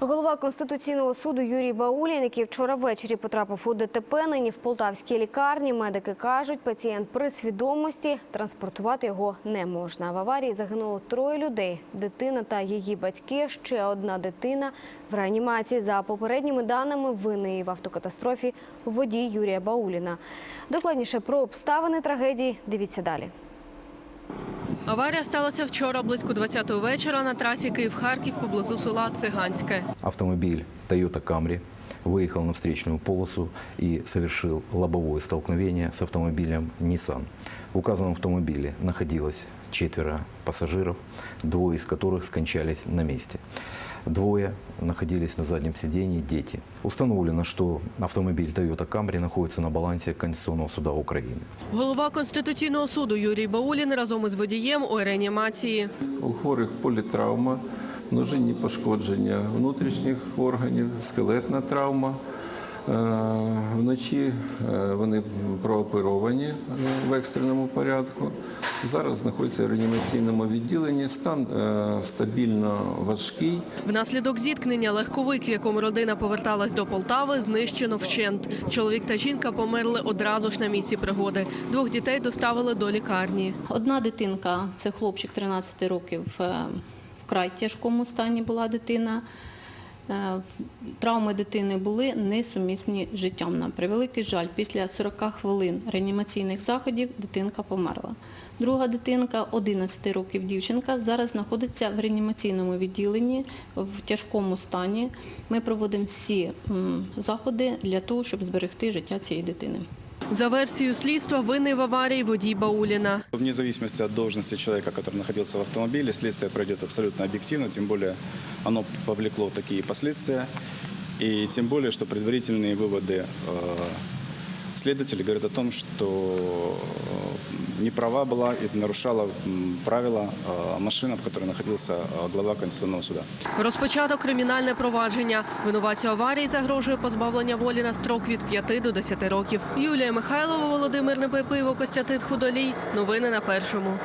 Голова Конституційного суду Юрій Баулін, який вчора ввечері потрапив у ДТП, нині в полтавській лікарні. Медики кажуть, пацієнт при свідомості транспортувати його не можна. В аварії загинуло троє людей: дитина та її батьки. Ще одна дитина в реанімації. За попередніми даними, винний в автокатастрофі водій Юрія Бауліна. Докладніше про обставини трагедії. Дивіться далі. Аварія сталася вчора близько 20-го вечора на трасі Київ-Харків поблизу села Циганське. Автомобіль Toyota Camry выехал на встречную полосу и совершил лобовое столкновение с автомобилем Nissan. В указанном автомобиле находилось четверо пассажиров, двое из которых скончались на месте. Двое находились на заднем сидении, дети. Установлено, что автомобиль Toyota Camry находится на балансе Конституционного суда Украины. Голова Конституційного суду Юрій Баулін разом із водієм у реанімації. У хворих політравма, множинні пошкодження внутрішніх органів, скелетна травма. Вночі е, вони прооперовані е, в екстреному порядку. Зараз знаходяться в реанімаційному відділенні. Стан е, стабільно важкий. Внаслідок зіткнення легковик, в якому родина поверталась до Полтави, знищено вщент. Чоловік та жінка померли одразу ж на місці пригоди. Двох дітей доставили до лікарні. Одна дитинка, це хлопчик 13 років, вкрай тяжкому стані була дитина. Е, Травми дитини були несумісні з життям. На превеликий жаль, після 40 хвилин реанімаційних заходів дитинка померла. Друга дитинка, 11 років дівчинка, зараз знаходиться в реанімаційному відділенні в тяжкому стані. Ми проводимо всі заходи для того, щоб зберегти життя цієї дитини. За версією слідства, винний в аварії водій Бауліна. Вне зависимости от должности человека, который находился в автомобиле, следствие пройдет абсолютно объективно, тем более оно повлекло такие последствия. И тем более, что предварительные выводы э, следователей говорят о том, что э, неправа была и нарушала м, правила э, машина, в которой находился э, глава Конституционного суда. Розпочато кримінальне провадження. Винуватцю аварії загрожує позбавлення волі на строк від 5 до 10 років. Юлія Михайлова, Володимир Непепиво, Костянтин Худолій. Новини на першому.